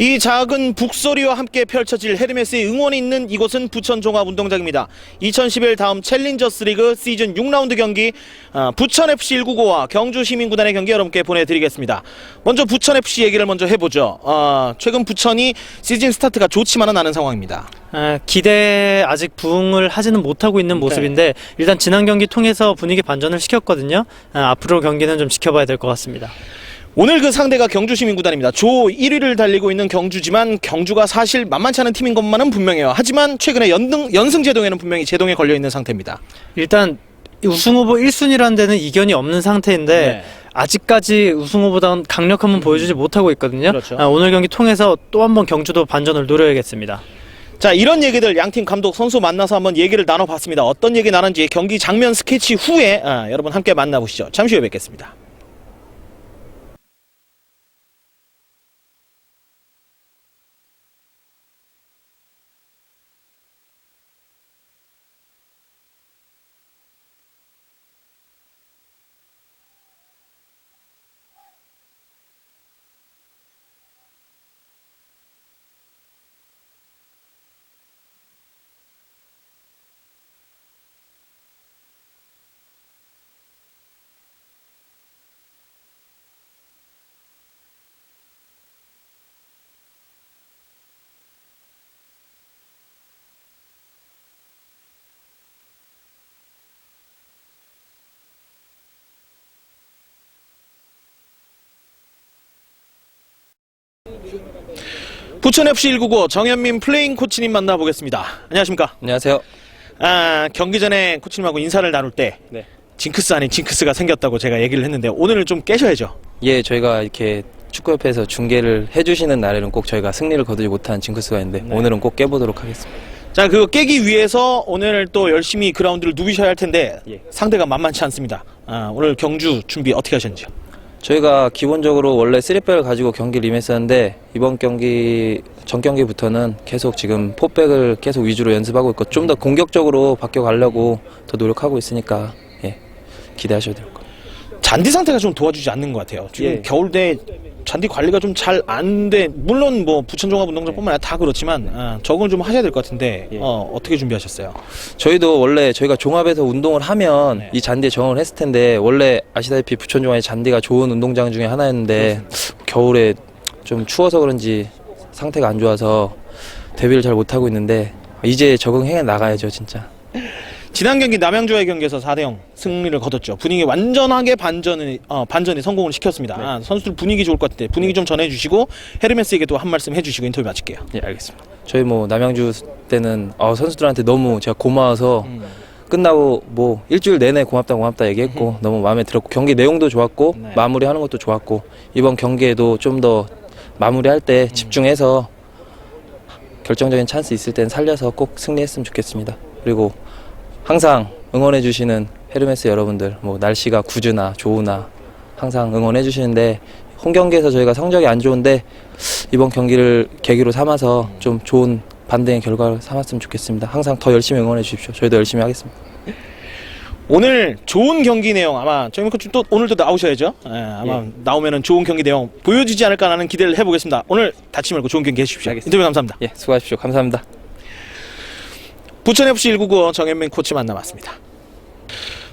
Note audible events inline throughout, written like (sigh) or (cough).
이 작은 북소리와 함께 펼쳐질 헤르메스의 응원이 있는 이곳은 부천 종합운동장입니다. 2011 다음 챌린저스 리그 시즌 6라운드 경기 아, 부천 FC 199와 경주 시민구단의 경기 여러분께 보내드리겠습니다. 먼저 부천 FC 얘기를 먼저 해보죠. 아, 최근 부천이 시즌 스타트가 좋지만은 않은 상황입니다. 아, 기대에 아직 부응을 하지는 못하고 있는 모습인데 일단 지난 경기 통해서 분위기 반전을 시켰거든요. 아, 앞으로 경기는 좀 지켜봐야 될 것 같습니다. 오늘 그 상대가 경주 시민구단입니다. 조 1위를 달리고 있는 경주지만 경주가 사실 만만치 않은 팀인 것만은 분명해요. 하지만 최근에 연등, 연승 제동에는 분명히 제동에 걸려 있는 상태입니다. 일단 우승 후보 1순위라는 데는 이견이 없는 상태인데 네. 아직까지 우승 후보다운 강력함은 보여주지 못하고 있거든요. 그렇죠. 아, 오늘 경기 통해서 또 한 번 경주도 반전을 노려야겠습니다. 자 이런 얘기들 양팀 감독 선수 만나서 한번 얘기를 나눠봤습니다. 어떤 얘기 나눴는지 경기 장면 스케치 후에 아, 여러분 함께 만나보시죠. 잠시 후에 뵙겠습니다. 부천 FC 199 정현민 플레잉 코치님 만나보겠습니다. 안녕하십니까? 안녕하세요. 아, 경기 전에 코치님하고 인사를 나눌 때 네. 징크스 아닌 징크스가 생겼다고 제가 얘기를 했는데 오늘은 좀 깨셔야죠. 예, 저희가 이렇게 축구협회에서 중계를 해주시는 날에는 꼭 저희가 승리를 거두지 못한 징크스가 있는데 네. 오늘은 꼭 깨보도록 하겠습니다. 자, 그거 깨기 위해서 오늘 또 열심히 그라운드를 누비셔야 할 텐데 예. 상대가 만만치 않습니다. 아, 오늘 경주 준비 어떻게 하셨는지요? 저희가 기본적으로 원래 3백을 가지고 경기를 임했었는데 이번 경기 전 경기부터는 계속 지금 포백을 계속 위주로 연습하고 있고 좀 더 공격적으로 바뀌어 가려고 더 노력하고 있으니까 예, 기대하셔도 될것 같아요. 잔디 상태가 좀 도와주지 않는 것 같아요. 지금 예. 겨울대 잔디 관리가 좀 잘 안 돼. 물론 뭐 부천 종합 운동장뿐만 아니라 다 그렇지만 아, 적응을 좀 하셔야 될 것 같은데 예. 어, 어떻게 준비하셨어요? 저희도 원래 저희가 종합에서 운동을 하면 네. 이 잔디에 적응을 했을 텐데 원래 아시다시피 부천 종합의 잔디가 좋은 운동장 중에 하나였는데 겨울에 좀 추워서 그런지 상태가 안 좋아서 데뷔를 잘 못하고 있는데 이제 적응해 나가야죠 진짜 (laughs) 지난 경기 남양주와의 경기에서 4대0 승리를 거뒀죠. 분위기 완전하게 반전이 어, 반전이 성공을 시켰습니다. 네. 아, 선수들 분위기 좋을 것 같은데 분위기 좀 전해주시고 헤르메스에게도 한 말씀 해주시고 인터뷰 마칠게요. 예 알겠습니다 저희 뭐 남양주 때는 어, 선수들한테 너무 제가 고마워서 음. 끝나고 뭐 일주일 내내 고맙다 고맙다 얘기했고 (laughs) 너무 마음에 들었고 경기 내용도 좋았고 네. 마무리하는 것도 좋았고 이번 경기에도 좀 더 마무리할 때 집중해서 결정적인 찬스 있을 땐 살려서 꼭 승리했으면 좋겠습니다. 그리고 항상 응원해 주시는 헤르메스 여러분들 뭐 날씨가 구주나 좋으나 항상 응원해 주시는데 홈 경기에서 저희가 성적이 안 좋은데 이번 경기를 계기로 삼아서 좀 좋은 반대의 결과를 삼았으면 좋겠습니다. 항상 더 열심히 응원해 주십시오. 저희도 열심히 하겠습니다. 오늘 좋은 경기 내용 아마 정민 코치 또 오늘도 나오셔야죠. 예, 아마 예. 나오면은 좋은 경기 내용 보여주지 않을까라는 기대를 해보겠습니다. 오늘 다치 말고 좋은 경기 해주십시오. 알겠습니다. 인터뷰 감사합니다. 예, 수고하십시오. 감사합니다. 부천 FC 199 정현민 코치 만나봤습니다.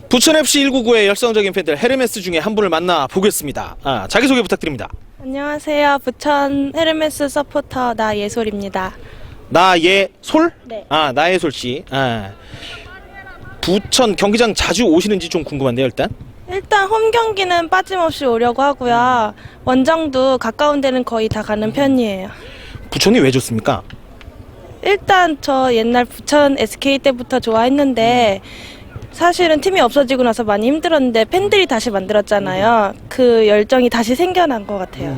부천 FC 199의 열성적인 팬들 헤르메스 중에 한 분을 만나 보겠습니다. 아, 자기 소개 부탁드립니다. 안녕하세요. 부천 헤르메스 서포터 나예솔입니다. 나의 솔? 네. 아 나의 솔 씨. 아. 부천 경기장 자주 오시는지 좀 궁금한데요, 일단. 일단 홈 경기는 빠짐없이 오려고 하고요. 원정도 가까운 데는 거의 다 가는 편이에요. 부천이 왜 좋습니까? 일단 저 옛날 부천 SK 때부터 좋아했는데 사실은 팀이 없어지고 나서 많이 힘들었는데 팬들이 다시 만들었잖아요. 그 열정이 다시 생겨난 것 같아요.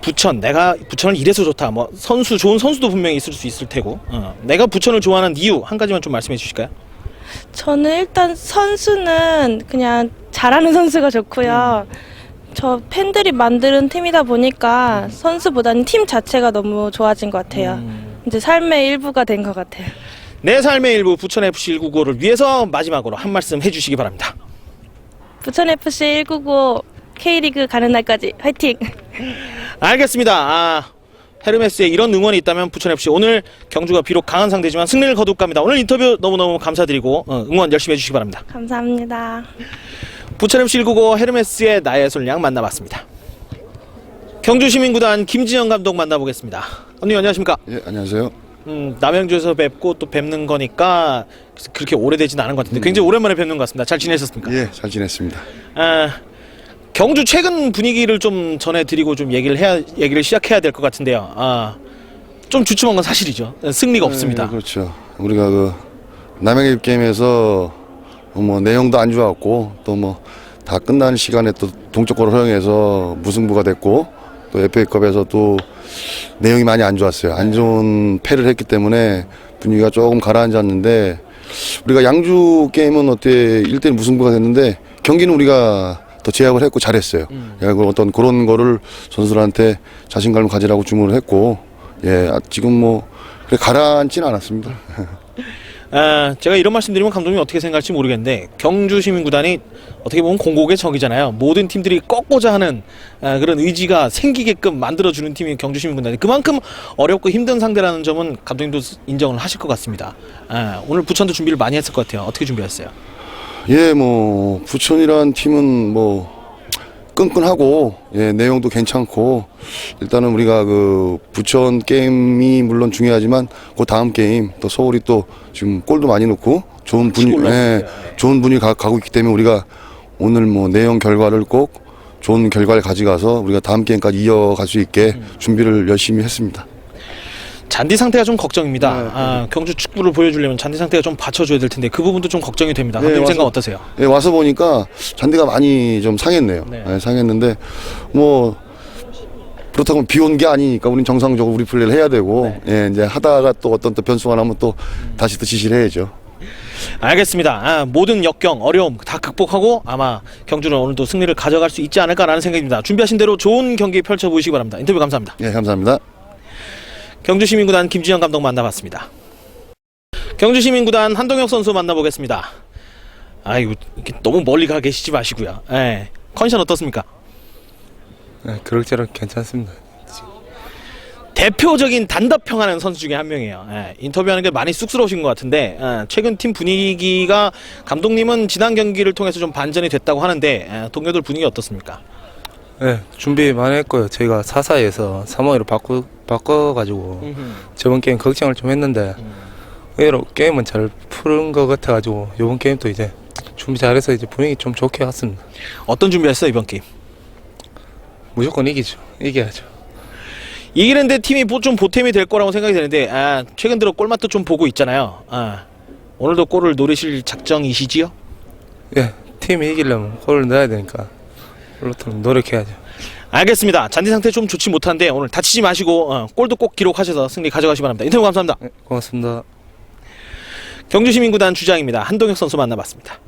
부천 내가 부천을 이래서 좋다. 뭐 선수 좋은 선수도 분명히 있을 수 있을 테고. 어, 내가 부천을 좋아하는 이유 한 가지만 좀 말씀해 주실까요? 저는 일단 선수는 그냥 잘하는 선수가 좋고요. 저 팬들이 만드는 팀이다 보니까 선수보다는 팀 자체가 너무 좋아진 것 같아요. 이제 삶의 일부가 된 것 같아요. 내 삶의 일부 부천 FC 199를 위해서 마지막으로 한 말씀 해주시기 바랍니다. 부천 FC 199 K리그 가는 날까지 화이팅! (laughs) 알겠습니다. 아, 헤르메스의 이런 응원이 있다면 부천 FC 오늘 경주가 비록 강한 상대지만 승리를 거둘 겁니다. 오늘 인터뷰 너무너무 감사드리고 어, 응원 열심히 해주시기 바랍니다. 감사합니다. 부천 FC 199 헤르메스의 나의 솔량 만나봤습니다. 경주시민구단 김진영 감독 만나보겠습니다. 언니 안녕하십니까? 예, 안녕하세요. 음, 남양주에서 뵙고 또 뵙는 거니까 그렇게 오래되진 않은 것 같은데 굉장히 오랜만에 뵙는 것 같습니다. 잘 지내셨습니까? 예, 잘 지냈습니다. 아, 경주 최근 분위기를 좀 전해드리고 좀 얘기를 해야 얘기를 시작해야 될 것 같은데요. 아, 좀 주춤한 건 사실이죠. 승리가 없습니다. 예, 그렇죠. 우리가 그 남양의 게임에서 뭐 내용도 안 좋았고 또 뭐 다 끝나는 시간에 또 동쪽골을 허용해서 무승부가 됐고 또 FA컵에서 또 내용이 많이 안 좋았어요. 안 좋은 패를 했기 때문에 분위기가 조금 가라앉았는데 우리가 양주 게임은 어때 1대1 무승부가 됐는데 경기는 우리가 더 제압을 했고 잘했어요. 예, 그 어떤 그런 거를 선수들한테 자신감을 가지라고 주문을 했고 예, 아, 지금 뭐 그래 가라앉지는 않았습니다. (laughs) 아, 제가 이런 말씀드리면 감독님이 어떻게 생각할지 모르겠는데 경주 시민구단이 어떻게 보면 공곡의 적이잖아요. 모든 팀들이 꺾고자 하는 아, 그런 의지가 생기게끔 만들어주는 팀이 경주 시민구단이 그만큼 어렵고 힘든 상대라는 점은 감독님도 인정을 하실 것 같습니다. 아, 오늘 부천도 준비를 많이 했을 것 같아요. 어떻게 준비했어요? 예, 뭐 부천이란 팀은 뭐 끈끈하고 예, 내용도 괜찮고 일단은 우리가 그 부천 게임이 물론 중요하지만 그 다음 게임 또 서울이 또 지금 골도 많이 넣고 좋은 분위 골 예. 좋은 분위 가, 가고 있기 때문에 우리가 오늘 뭐 내용 결과를 꼭 좋은 결과를 가져가서 우리가 다음 게임까지 이어갈 수 있게 준비를 열심히 했습니다. 잔디 상태가 좀 걱정입니다. 네, 아, 경주 축구를 보여주려면 잔디 상태가 좀 받쳐줘야 될 텐데 그 부분도 좀 걱정이 됩니다. 네, 감독님 와서- 생각 어떠세요? 예, 와서 보니까 잔디가 많이 좀 상했네요. 네. 예, 상했는데 뭐 그렇다고 비 온 게 아니니까 우린 정상적으로 우리 플레이를 해야 되고 네. 예, 이제 하다가 또 어떤 또 변수가 나면 또 음. 다시 또 지시를 해야죠. 알겠습니다. 아, 모든 역경, 어려움 다 극복하고 아마 경주는 오늘도 승리를 가져갈 수 있지 않을까라는 생각입니다. 준비하신 대로 좋은 경기 펼쳐 보시기 바랍니다. 인터뷰 감사합니다. 예, 감사합니다. 경주시민구단 김진영 감독 만나봤습니다. 경주시민구단 한동혁 선수 만나보겠습니다. 아이고 너무 멀리 가 계시지 마시고요. 예. 컨디션 어떻습니까? 네, 그럭저럭 괜찮습니다. 대표적인 단답형하는 선수 중에 한 명이에요. 예, 인터뷰하는 게 많이 쑥스러우신 것 같은데 예, 최근 팀 분위기가 감독님은 지난 경기를 통해서 좀 반전이 됐다고 하는데 예, 동료들 분위기 어떻습니까? 네, 준비 많이 했고요. 저희가 4사에서 3호로 바꿔 바꿔가지고 저번 게임 걱정을 좀 했는데 의외로 게임은 잘 푸른 것 같아가지고 이번 게임도 이제 준비 잘해서 이제 분위기 좀 좋게 왔습니다. 어떤 준비했어요 이번 게임? 무조건 이기죠. 이겨야죠. 이기는데 팀이 보- 좀 보탬이 될 거라고 생각이 되는데 아, 최근 들어 골맛도 좀 보고 있잖아요. 아, 오늘도 골을 노리실 작정이시지요? 예, 팀이 이기려면 골을 넣어야 되니까 그렇다면 노력해야죠. 알겠습니다. 잔디 상태 좀 좋지 못한데 오늘 다치지 마시고 어, 골도 꼭 기록하셔서 승리 가져가시기 바랍니다. 인터뷰 감사합니다. 네, 고맙습니다. 경주시민구단 주장입니다. 한동혁 선수 만나봤습니다.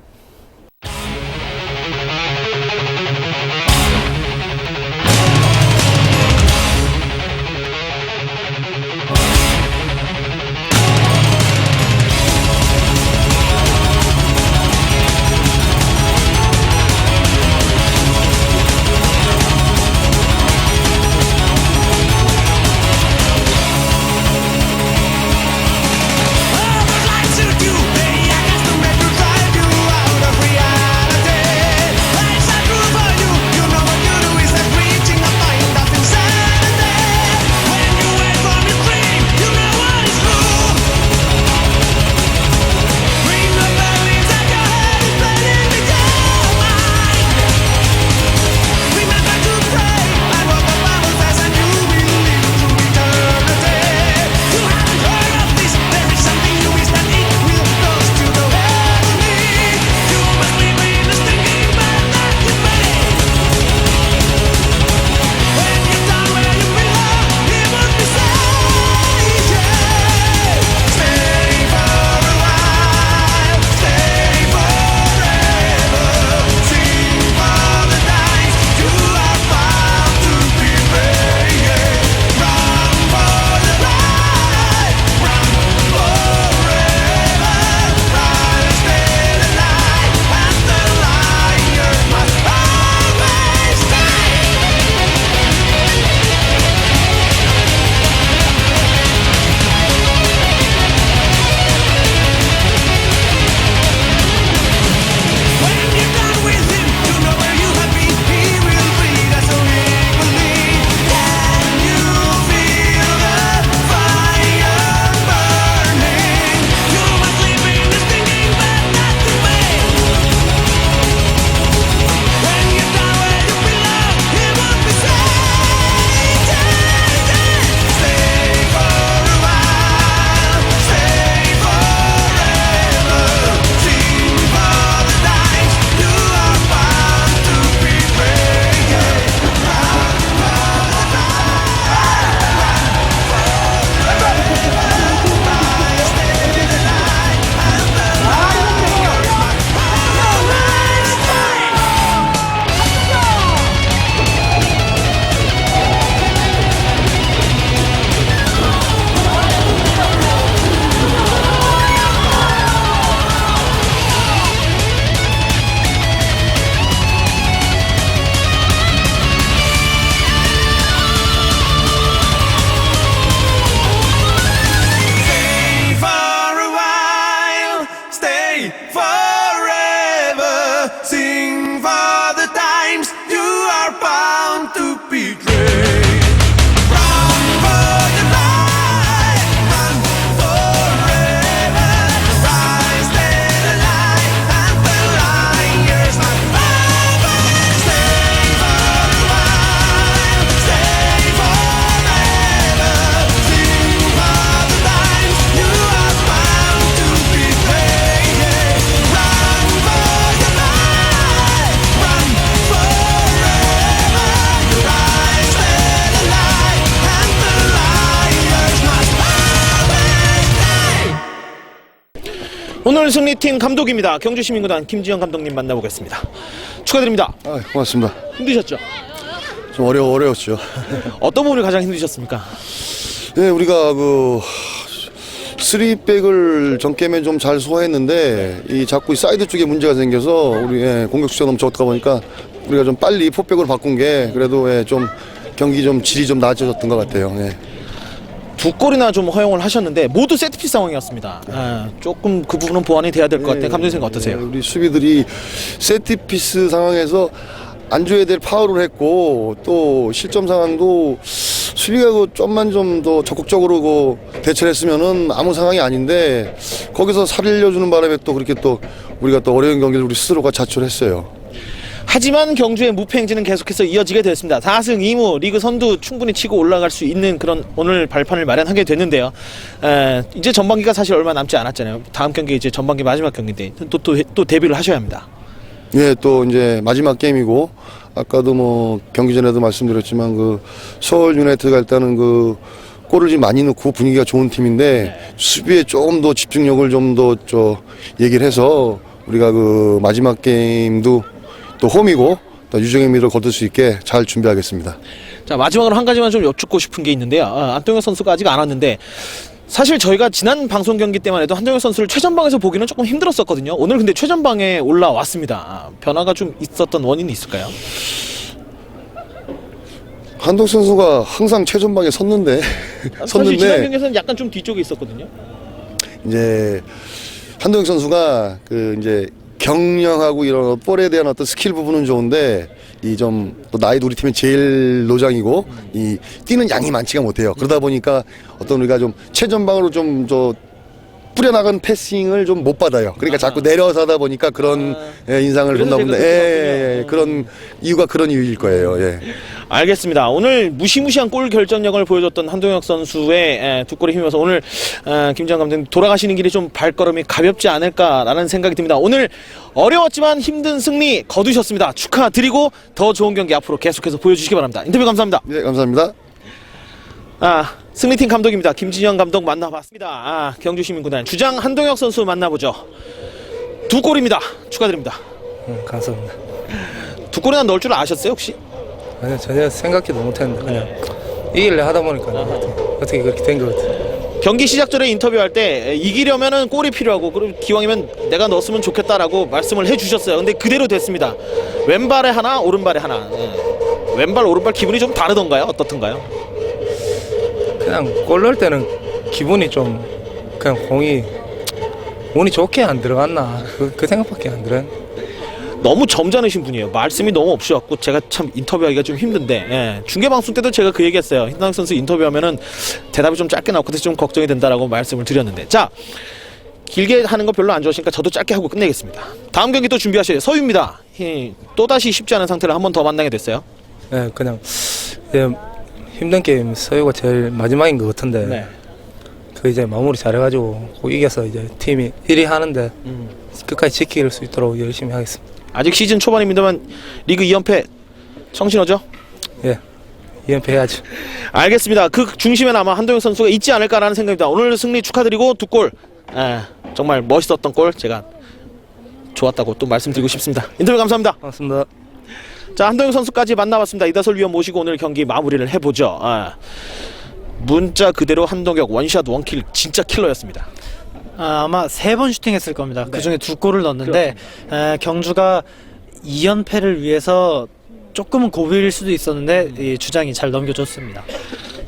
오늘 승리팀 감독입니다. 경주시민구단 김지영 감독님 만나보겠습니다. 축하드립니다. 아, 고맙습니다. 힘드셨죠? 좀 어려 어려웠죠. (laughs) 어떤 부분이 가장 힘드셨습니까? 네, 우리가 그 쓰리백을 전 게임에 좀 잘 소화했는데 이 자꾸 이 사이드 쪽에 문제가 생겨서 우리 예, 공격 수가 너무 적다 보니까 우리가 좀 빨리 포백으로 바꾼 게 그래도 예, 좀 경기 좀 질이 좀 나아졌던 것 같아요. 예. 두 골이나 좀 허용을 하셨는데 모두 세트피스 상황이었습니다. 아, 조금 그 부분은 보완이 돼야 될 것 같아요. 감독님 생각 예, 어떠세요? 우리 수비들이 세트피스 상황에서 안 줘야 될 파울을 했고 또 실점 상황도 수비가 그 좀만 좀 더 적극적으로 그 대처를 했으면은 아무 상황이 아닌데 거기서 살려주는 바람에 또 그렇게 또 우리가 또 어려운 경기를 우리 스스로가 자초했어요. 하지만 경주의 무패 행진은 계속해서 이어지게 되었습니다. 4승 2무 리그 선두 충분히 치고 올라갈 수 있는 그런 오늘 발판을 마련하게 됐는데요. 에, 이제 전반기가 사실 얼마 남지 않았잖아요. 다음 경기 이제 전반기 마지막 경기인데 또 또 또 데뷔를 하셔야 합니다. 예, 또 이제 마지막 게임이고 아까도 뭐 경기 전에도 말씀드렸지만 그 서울 유나이트가 일단은 그 골을 좀 많이 넣고 분위기가 좋은 팀인데 수비에 조금 더 집중력을 좀 더 저 얘기를 해서 우리가 그 마지막 게임도 또 홈이고 또 유정의 미를 거둘 수 있게 잘 준비하겠습니다. 자 마지막으로 한 가지만 좀 여쭙고 싶은 게 있는데요. 아, 안동혁 선수가 아직 안 왔는데 사실 저희가 지난 방송 경기 때만 해도 한동혁 선수를 최전방에서 보기는 조금 힘들었었거든요. 오늘 근데 최전방에 올라왔습니다. 아, 변화가 좀 있었던 원인이 있을까요? 한동 선수가 항상 최전방에 섰는데 사실 지난 섰는데 경기에서는 약간 좀 뒤쪽에 있었거든요. 이제 한동혁 선수가 그 이제 경량하고 이런 볼에 대한 어떤 스킬 부분은 좋은데 이 좀 또 나이도 우리 팀의 제일 노장이고 이 뛰는 양이 많지가 못해요. 그러다 보니까 어떤 우리가 좀 최전방으로 좀저 뿌려나간 패싱을 좀 못 받아요. 그러니까 자꾸 내려서 하다 보니까 그런 예, 인상을 그래서 줬나 본데 예. 예, 예, 그런 이유가 그런 이유일 거예요. 예. 알겠습니다. 오늘 무시무시한 골 결정력을 보여줬던 한동혁 선수의 에, 두 골에 힘입어서 오늘 어, 김정 감독님 돌아가시는 길이 좀 발걸음이 가볍지 않을까라는 생각이 듭니다. 오늘 어려웠지만 힘든 승리 거두셨습니다. 축하드리고 더 좋은 경기 앞으로 계속해서 보여주시기 바랍니다. 인터뷰 감사합니다. 예, 감사합니다. 아, 승리팀 감독입니다. 김진영 감독 만나봤습니다. 아, 경주 시민구단 주장 한동혁 선수 만나보죠. 두 골입니다. 축하드립니다. 응, 감사합니다. 두 골이나 넣을 줄 아셨어요 혹시? 아니 전혀 생각지도 못했는데 그냥 이길래 하다 보니까 어떻게 그렇게 된 것 같아요. 경기 시작 전에 인터뷰할 때 이기려면은 골이 필요하고 그럼 기왕이면 내가 넣었으면 좋겠다라고 말씀을 해주셨어요. 근데 그대로 됐습니다. 왼발에 하나, 오른발에 하나. 예. 왼발, 오른발 기분이 좀 다르던가요? 어떻던가요? 그냥 골 넣을 때는 기분이 좀 그냥 공이 운이 좋게 안 들어갔나 그, 그 생각밖에 안 들어요. 너무 점잖으신 분이에요. 말씀이 너무 없으셔갖고 제가 참 인터뷰하기가 좀 힘든데 예. 중계 방송 때도 제가 그 얘기했어요. hin당 선수 인터뷰하면은 대답이 좀 짧게 나고 그래서 좀 걱정이 된다라고 말씀을 드렸는데 자 길게 하는 거 별로 안 좋아하시니까 저도 짧게 하고 끝내겠습니다. 다음 경기 또 준비하셔야 돼요. 서유입니다. 또 다시 쉽지 않은 상태를 한 번 더 만나게 됐어요. 네, 그냥 예, 힘든 게임 서유가 제일 마지막인 것 같은데 네. 그 이제 마무리 잘해가지고 꼭 이겨서 이제 팀이 1위 하는데 음. 끝까지 지킬 수 있도록 열심히 하겠습니다. 아직 시즌 초반입니다만 리그 2연패 청신호죠? 예, 2연패 해야죠. 알겠습니다. 그 중심에는 아마 한동혁 선수가 있지 않을까라는 생각입니다. 오늘 승리 축하드리고 두 골. 에, 정말 멋있었던 골 제가 좋았다고 또 말씀드리고 싶습니다. 인터뷰 감사합니다. 반갑습니다. 자 한동혁 선수까지 만나봤습니다. 이다솔 위원 모시고 오늘 경기 마무리를 해보죠. 아, 문자 그대로 한동혁 원샷 원킬 진짜 킬러였습니다. 아, 아마 세 번 슈팅했을 겁니다. 그 중에 두 골을 넣었는데 에, 경주가 2연패를 위해서 조금은 고비일 수도 있었는데 이 주장이 잘 넘겨줬습니다.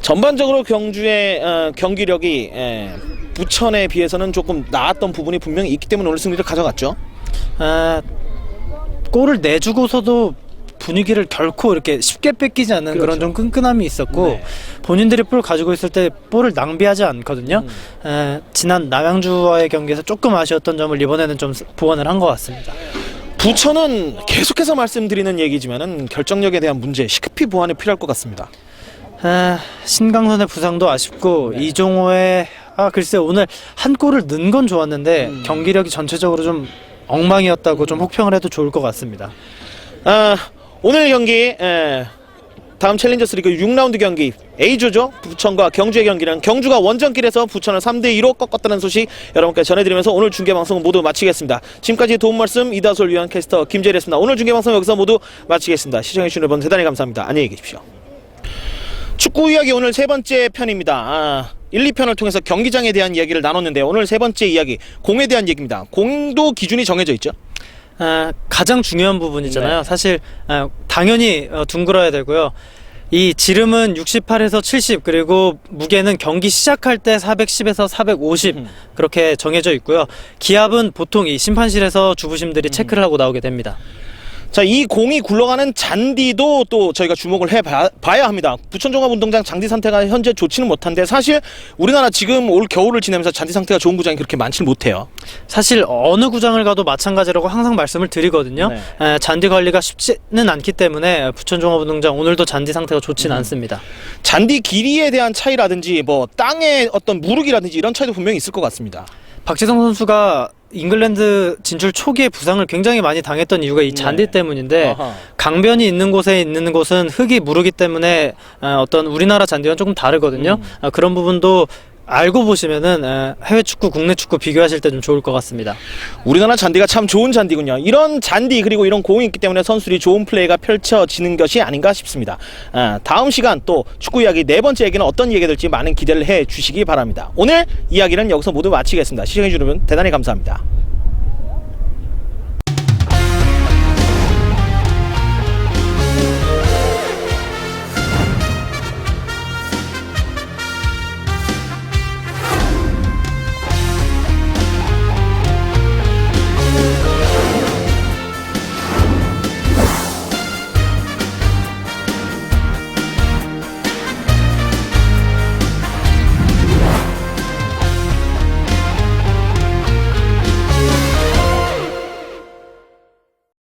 전반적으로 경주의 어, 경기력이 에, 부천에 비해서는 조금 나았던 부분이 분명히 있기 때문에 오늘 승리를 가져갔죠. 아, 골을 내주고서도 분위기를 결코 이렇게 쉽게 뺏기지 않는 그런 좀 끈끈함이 있었고 네. 본인들이 볼 가지고 있을 때 볼을 낭비하지 않거든요. 에, 지난 남양주와의 경기에서 조금 아쉬웠던 점을 이번에는 좀 보완을 한 것 같습니다. 부천은 계속해서 말씀드리는 얘기지만은 결정력에 대한 문제 시급히 보완이 필요할 것 같습니다. 아, 신강선의 부상도 아쉽고 이종호의 아 글쎄 오늘 한 골을 넣은 건 좋았는데 경기력이 전체적으로 좀 엉망이었다고 좀 혹평을 해도 좋을 것 같습니다. 아, 오늘 경기 에, 다음 챌린저스 리그 6라운드 경기 A조죠. 부천과 경주의 경기는 경주가 원정길에서 부천을 3대 2로 꺾었다는 소식 여러분께 전해드리면서 오늘 중계 방송 모두 마치겠습니다. 지금까지 도움 말씀 이다솔 위원 캐스터 김재리였습니다. 오늘 중계 방송 여기서 모두 마치겠습니다. 시청해주신 여러분 대단히 감사합니다. 안녕히 계십시오. 축구 이야기 오늘 세 번째 편입니다. 아, 1, 2편을 통해서 경기장에 대한 이야기를 나눴는데요. 오늘 세 번째 이야기 공에 대한 얘기입니다. 공도 기준이 정해져 있죠. 아, 가장 중요한 부분이잖아요. 네. 사실 아, 당연히 어, 둥글어야 되고요. 이 지름은 68에서 70 그리고 무게는 경기 시작할 때 410에서 450 음. 그렇게 정해져 있고요. 기압은 보통 이 심판실에서 음. 주부심들이 체크를 하고 나오게 됩니다. 자, 이 공이 굴러가는 잔디도 또 저희가 주목을 해 봐- 봐야 합니다. 부천종합운동장 잔디 상태가 현재 좋지는 못한데 사실 우리나라 지금 올 겨울을 지내면서 잔디 상태가 좋은 구장이 그렇게 많지는 못해요. 사실 어느 구장을 가도 마찬가지라고 항상 말씀을 드리거든요. 네. 에, 잔디 관리가 쉽지는 않기 때문에 부천종합운동장 오늘도 잔디 상태가 좋지는 음. 않습니다. 잔디 길이에 대한 차이라든지 뭐 땅의 어떤 무르기라든지 이런 차이도 분명히 있을 것 같습니다. 박지성 선수가 잉글랜드 진출 초기에 부상을 굉장히 많이 당했던 이유가 이 잔디 네. 때문인데 아하. 강변이 있는 곳에 있는 곳은 흙이 무르기 때문에 어, 어떤 우리나라 잔디와는 조금 다르거든요. 음. 어, 그런 부분도 알고 보시면은 에, 해외 축구, 국내 축구 비교하실 때 좀 좋을 것 같습니다. 우리나라 잔디가 참 좋은 잔디군요. 이런 잔디 그리고 이런 공이 있기 때문에 선수들이 좋은 플레이가 펼쳐지는 것이 아닌가 싶습니다. 아, 다음 시간 또 축구 이야기 네 번째 얘기는 어떤 얘기가 될지 많은 기대를 해 주시기 바랍니다. 오늘 이야기는 여기서 모두 마치겠습니다. 시청해 주신 여러분 대단히 감사합니다.